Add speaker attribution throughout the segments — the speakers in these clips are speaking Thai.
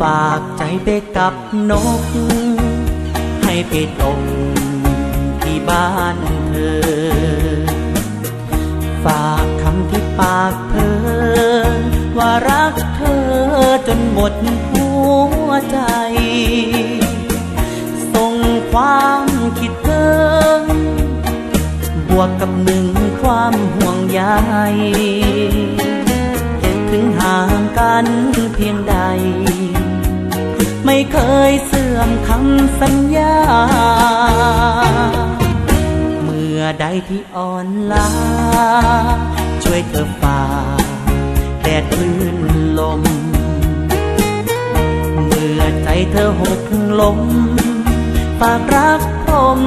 Speaker 1: ฝากใจไปกับนก ให้ไปตกที่บ้านเธอ ฝากคำที่ปากเพอว่ารักเธอจนหมดหัวใจ ส่งความคิดถึงบวกกับหนึ่งความห่วงใย เคยเสื่อมคำสัญญา เมื่อใดที่อ่อนล้า ช่วยเธอฝ่าแดดคลื่นลม เมื่อใจเธอหกลมฝากรักผม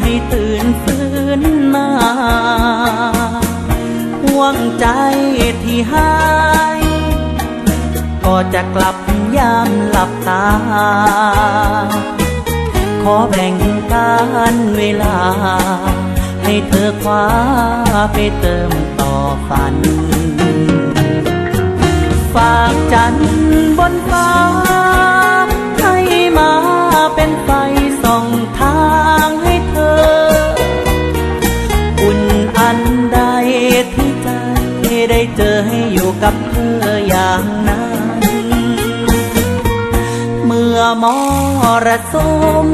Speaker 1: ให้ตื่นฟื้นมาห่วงใจที่หาย ก็จะกลับ ยามหลับตา ขอแบ่งการเวลา ให้เธอคว้าไปเติมต่อฝัน ฝากจันบนฟ้า ให้มาเป็นไฟส่องทางให้เธอ อุ่นอันใดที่ใจได้เจอให้อยู่กับเธอ มอมรสุม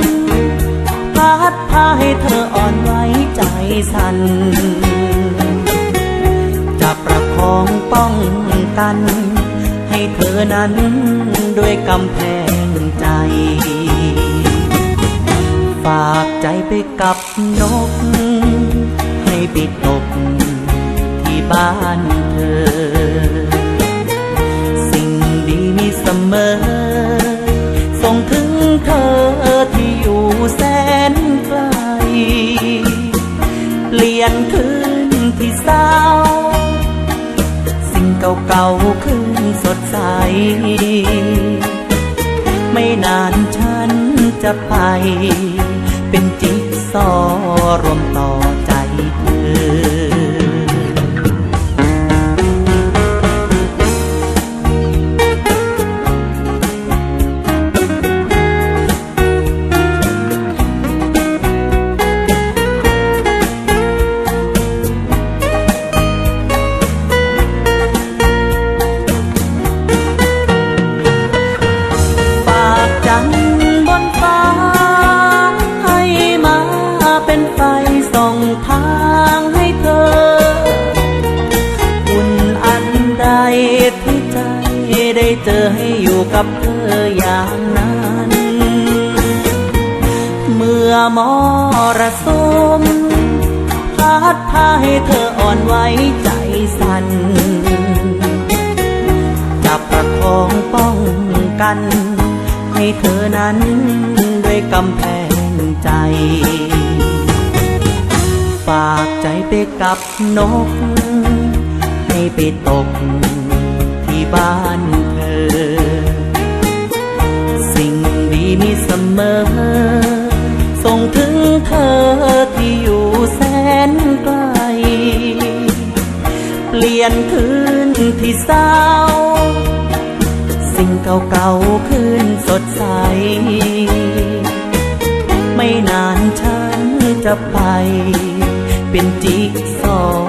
Speaker 1: พัดพาให้เธออ่อนไหวใจสั่นจะประคองป้องกัน ให้เธอนั้นด้วยกำแพงใจ ฝากใจไปกับนก ให้ไปตกที่บ้านเธอ เศร้า สิ่งเก่าๆคืนสดใส ไม่นานฉันจะไป เป็นจิ๊กซอรวมต่อ ทางให้เธออุ่นอันใดที่ใจได้เจอให้อยู่กับเธออย่างนั้น เมื่อมรสมพัดพาให้เธออ่อนไหวใจสั่นจับประคองป้องกัน ให้เธอนั้นด้วยกำแพงใจ ฝากใจไปกับนก ให้ไปตกที่บ้านเธอ สิ่งดีมีเสมอ ส่งถึงเธอที่อยู่แสนไกล เปลี่ยนคืนที่เศร้า สิ่งเก่าๆคืนสดใส ไม่นานฉันจะไป เป็นจิ๊กซอ